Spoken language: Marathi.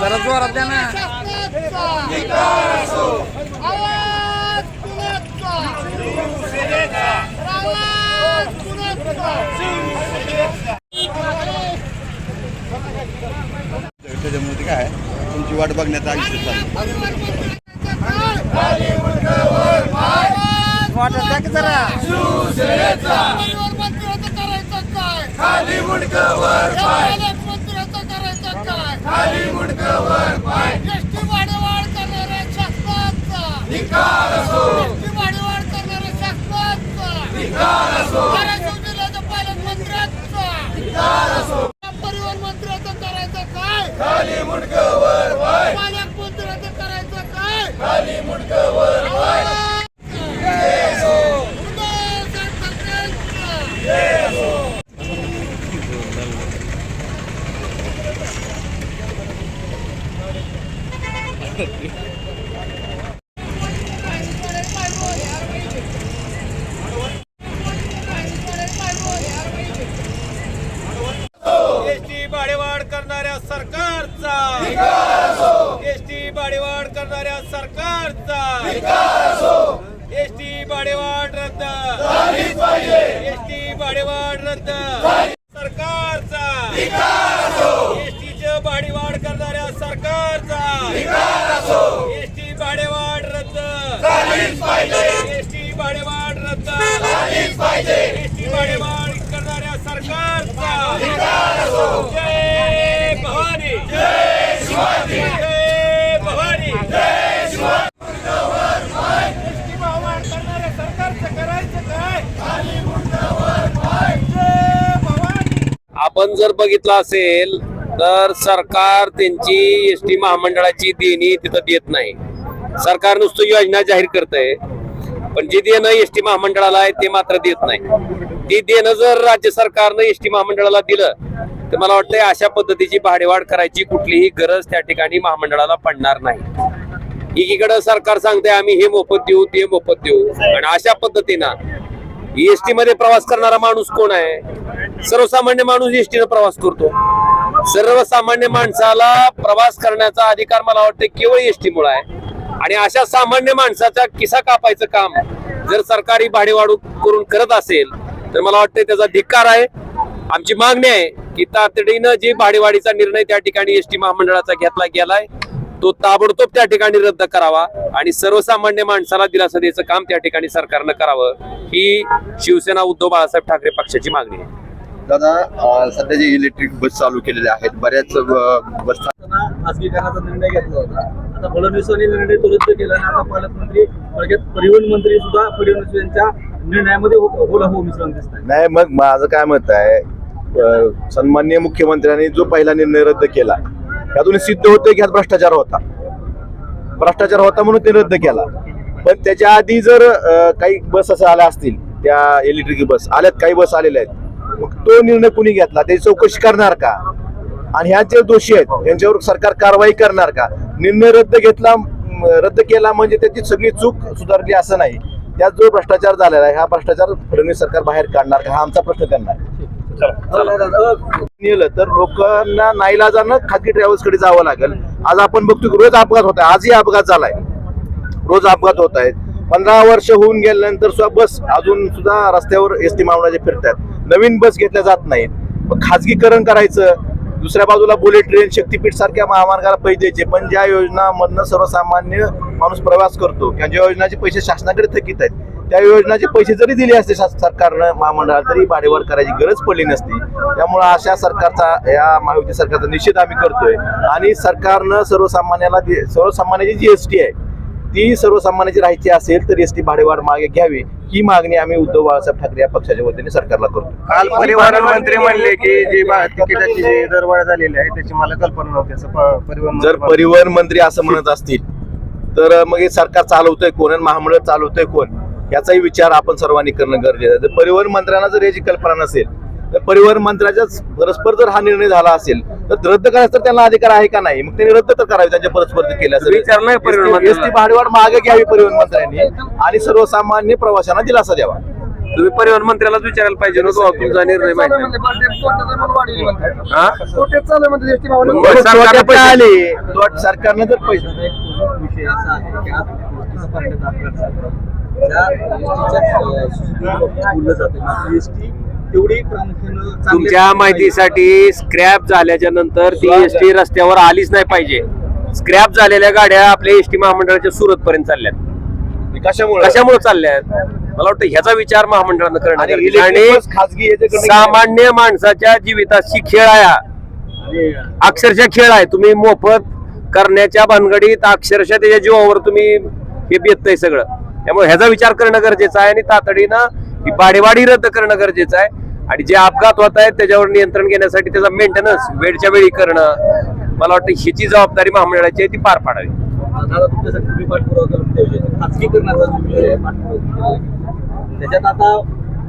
Para suara, Tiana. Kita rasu. Allah. वाट बघण्याचं आयुष्य चाललं वाटत द्या की जरा मंत्र्याचं करायचं काय खाली मुंडकावर मंत्र्याचं करायचं काय खाली मुंडकावर एसटी वाढवाढ करणाऱ्या शासनाचा एसटी वाढवाढ करणाऱ्या शासनाचा धाराशिव जिल्ह्याच्या पालकमंत्र्यांचा परिवहन मंत्र्याचं करायचं काय खाली मुंडकावर पालक मंत्र्याचं करायचं काय खाली मुंडकावर एसटी भाडेवाढ करणाऱ्या सरकारचा. एसटी भाडेवाढ करणाऱ्या सरकारचा. एसटी भाडेवाढ रद्द. एसटी भाडेवाढ रद्द. सरकारचा एसटीचं भाडेवाढ करणाऱ्या सरकारचा. एसटी भाडेवाढ रद्द. एसटी भाडेवाढ रद्द. एसटी भाडेवाढ करणाऱ्या सरकारचा जय भवानी जय शिवाजी जय भवानी जय शिवाजी करणाऱ्या सरकारचं करायचं काय जय भवानी आपण जर बघितलं असेल तर सरकार त्यांची एस टी महामंडळाची देणी तिथं देत नाही. सरकार नुसतं योजना जाहीर करतंय पण जे देणं एस टी महामंडळाला आहे ते मात्र देत नाही. ते देणं जर राज्य सरकारनं एस टी महामंडळाला दिलं तर मला वाटतंय अशा पद्धतीची भाडेवाढ करायची कुठलीही गरज त्या ठिकाणी महामंडळाला पडणार नाही. एकीकडं सरकार सांगते आम्ही हे मोफत देऊ ते मोफत देऊ. आणि अशा पद्धतीनं एसटी मध्ये प्रवास करणारा माणूस कोण आहे? सर्वसामान्य माणूस एसटीनं प्रवास करतो. सर्वसामान्य माणसाला प्रवास करण्याचा अधिकार मला वाटतं केवळ एसटी मुळे आहे. आणि अशा सामान्य माणसाचा किसा कापायचं काम जर सरकारी भाडेवाढू करून करत असेल तर मला वाटतं त्याचा धिक्कार आहे. आमची मागणी आहे की तातडीनं जे भाडेवाढीचा निर्णय त्या ठिकाणी एसटी महामंडळाचा घेतला गेलाय तो ताबडतोब त्या ठिकाणी रद्द करावा आणि सर्वसामान्य माणसाला दिलासा द्यायचं काम त्या ठिकाणी सरकारनं करावं ही शिवसेना उद्धव बाळासाहेब ठाकरे पक्षाची मागणी आहे. दादा सध्या जे इलेक्ट्रिक बस चालू केलेले आहेत बऱ्याच बस खासगीकरणाचा निर्णय घेतला होता. आता फडणवीसांनी निर्णय तो रद्द केला आणि आता पालकमंत्री परिवहन मंत्री सुद्धा फडणवीस यांच्या निर्णयामध्ये होला हो मिश्रण दिसत नाही मग माझं काय मत आहे अं, सन्माननीय मुख्यमंत्र्यांनी जो पहिला निर्णय रद्द केला त्यातून सिद्ध होतं की ह्यात भ्रष्टाचार होता. भ्रष्टाचार होता म्हणून ते रद्द केला. पण त्याच्या आधी जर काही बस असं आल्या असतील त्या इलेक्ट्रिक बस आल्यात काही बस आलेल्या आहेत मग तो निर्णय कुणी घेतला? त्याची चौकशी करणार का? आणि ह्या जे दोषी आहेत यांच्यावर सरकार कारवाई करणार का? निर्णय रद्द घेतला रद्द केला म्हणजे त्याची सगळी चूक सुधारली असं नाही. त्यात जो भ्रष्टाचार झालेला आहे. हा भ्रष्टाचार फडणवीस सरकार बाहेर काढणार का? हा आमचा प्रश्न त्यांना आहे. नेलं तर लोकांना नाईलाजानं खाजगी ट्रॅव्हल्सकडे जावं लागेल. आज आपण बघतो की रोज अपघात होत आहे. आजही अपघात झालाय. रोज अपघात होत आहेत. पंधरा वर्ष होऊन गेल्यानंतर सुद्धा बस अजून सुद्धा रस्त्यावर एस टी महामंडळाचे फिरतात नवीन बस घेतल्या जात नाहीत. मग खाजगीकरण करायचं. दुसऱ्या बाजूला बुलेट ट्रेन शक्तीपीठ सारख्या महामार्गाला पैसे द्यायचे. पण ज्या योजनामधनं सर्वसामान्य माणूस प्रवास करतो किंवा ज्या योजनाचे पैसे शासनाकडे थकीत आहेत त्या योजनाचे पैसे जरी दिले असते सरकारनं महामंडळाला तरी भाडेवाढ करायची गरज पडली नसती. त्यामुळे अशा सरकारचा या महायुती सरकारचा निषेध आम्ही करतोय. आणि सरकारनं सर्वसामान्याला सर्वसामान्याची जी एस टी आहे ती सर्वसामान्याची राहायची असेल तर एस टी भाडेवाढ मागे घ्यावी. ही मागणी आम्ही उद्धव बाळासाहेब ठाकरे या पक्षाच्या वतीने सरकारला करतो काल परिवहन मंत्री म्हणले की जी तिकिटाची जी दरवाढ झालेली आहे त्याची मला कल्पना नव्हती. परिवहन जर परिवहन मंत्री असं म्हणत असतील तर मग हे सरकार चालवतंय कोण आणि महामंडळ चालवतंय कोण? याचाही विचार आपण सर्वांनी करणं गरजेचं आहे. जर परिवहन मंत्र्यांना जर याची कल्पना नसेल तर परिवहन मंत्र्याच्याच परस्पर जर हा निर्णय झाला असेल तर रद्द करायचा तर त्यांना अधिकार आहे का नाही? मग त्यांनी रद्द तर करावे त्यांच्या परस्पर केल्या विचार नाही परिवहन मंत्र्यांना. एसटी भाडेवाढ मागे घ्यावी परिवहन मंत्र्यांनी आणि सर्वसामान्य प्रवाशांना दिलासा द्यावा. तुम्ही परिवहन मंत्र्यालाच विचारायला पाहिजे ना तो तुमचा निर्णय सरकारनं जर पैसे तुमच्या माहितीसाठी स्क्रॅप झाल्याच्यानंतर ती एसटी रस्त्यावर आलीच नाही पाहिजे. स्क्रॅप झालेल्या गाड्या आपल्या एसटी महामंडळाच्या सुरत पर्यंत चालल्यात. कशामुळे? कशामुळे चालल्यात? मला वाटतं ह्याचा विचार महामंडळानं करणं आणि सामान्य माणसाच्या जीविताशी खेळ आहे अक्षरशः खेळ आहे. तुम्ही मोफत करण्याच्या भानगडीत अक्षरशः त्याच्या जीवावर तुम्ही हे बेतय सगळं. त्यामुळे ह्याचा विचार करणं गरजेचं आहे आणि तातडीनं ही भाडेवाढी रद्द करणं गरजेचं आहे. आणि जे अपघात होत आहेत त्याच्यावर नियंत्रण घेण्यासाठी त्याचा मेंटेनन्स वेळच्या वेळी करणं मला वाटतं ह्याची जबाबदारी महामंडळाची आहे ती पार पाडावी. तुमच्यासाठी तुम्ही त्याच्यात आता